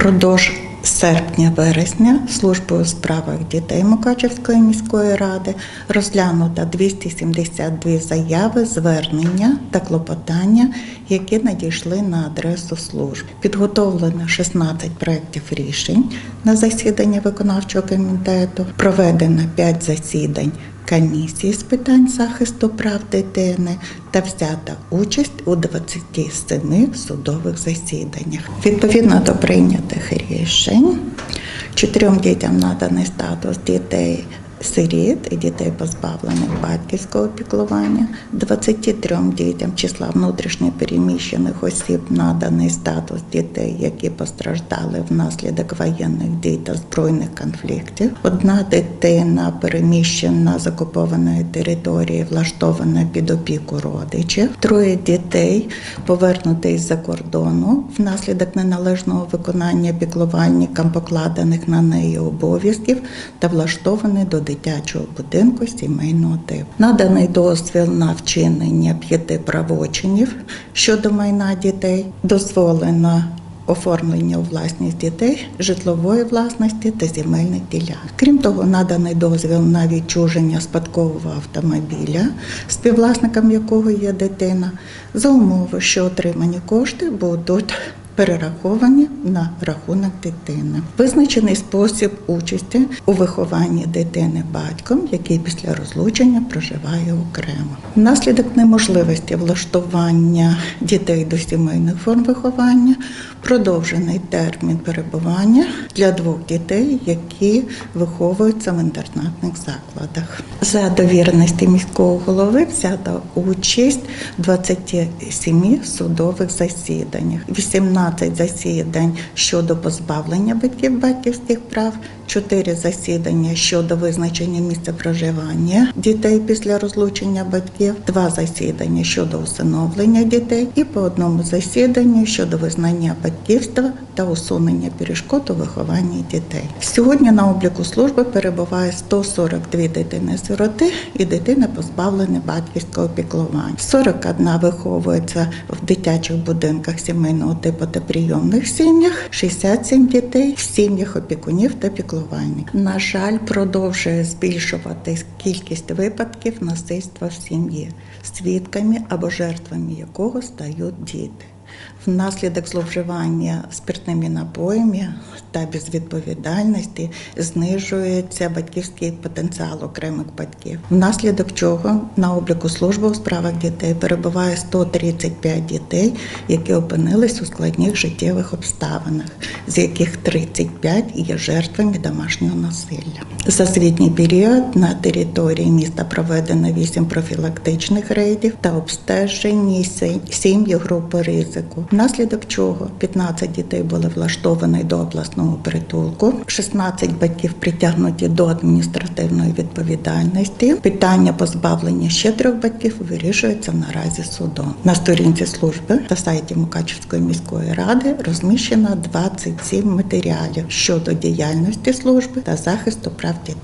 Впродовж серпня-вересня службою у справах дітей Мукачевської міської ради розглянуто 272 заяви, звернення та клопотання, які надійшли на адресу служб. Підготовлено 16 проєктів рішень на засідання виконавчого комітету, проведено 5 засідань комісії з питань захисту прав дитини та взята участь у 27 судових засіданнях. Відповідно до прийнятих рішень, чотирьом дітям наданий статус дітей. Сиріт і дітей позбавлених батьківського піклування, 23 дітям числа внутрішньо переміщених осіб наданий статус дітей, які постраждали внаслідок воєнних дій та збройних конфліктів. Одна дитина переміщена з окупованої території, влаштована під опіку родичів. Троє дітей повернути із-за кордону внаслідок неналежного виконання піклувальникам покладених на неї обов'язків та влаштований до дитячого будинку сімейного типу. Наданий дозвіл на вчинення п'яти правочинів щодо майна дітей. Дозволено оформлення у власність дітей, житлової власності та земельних ділянок. Крім того, наданий дозвіл на відчуження спадкового автомобіля, співвласником якого є дитина, за умови, що отримані кошти будуть перераховані на рахунок дитини. Визначений спосіб участі у вихованні дитини батьком, який після розлучення проживає окремо. Внаслідок неможливості влаштування дітей до сімейних форм виховання продовжений термін перебування для двох дітей, які виховуються в інтернатних закладах. За довіреності міського голови взята участь в 27 судових засіданнях, 18 засідань щодо позбавлення батьків батьківських прав, 4 засідання щодо визначення місця проживання дітей після розлучення батьків, 2 засідання щодо усиновлення дітей і по одному засіданню щодо визнання батьківства та усунення перешкод у вихованні дітей. Сьогодні на обліку служби перебуває 142 дитини-сироти і дитини позбавлені батьківського піклування. 41 виховується в дитячих будинках сімейного типу та прийомних сім'ях, 67 дітей в сім'ях опікунів та піклувальників. На жаль, продовжує збільшуватись кількість випадків насильства в сім'ї, свідками або жертвами якого стають діти. Внаслідок зловживання спиртними напоями та безвідповідальності знижується батьківський потенціал окремих батьків. Внаслідок чого на обліку служби у справах дітей перебуває 135 дітей, які опинились у складних життєвих обставинах, з яких 35 є жертвами домашнього насилля. За звітній період на території міста проведено 8 профілактичних рейдів та обстежені сім'ї групи ризику. Внаслідок чого 15 дітей були влаштовані до обласного притулку, 16 батьків притягнуті до адміністративної відповідальності. Питання позбавлення ще трьох батьків вирішується наразі судом. На сторінці служби та сайті Мукачівської міської ради розміщено 27 матеріалів щодо діяльності служби та захисту прав дітей.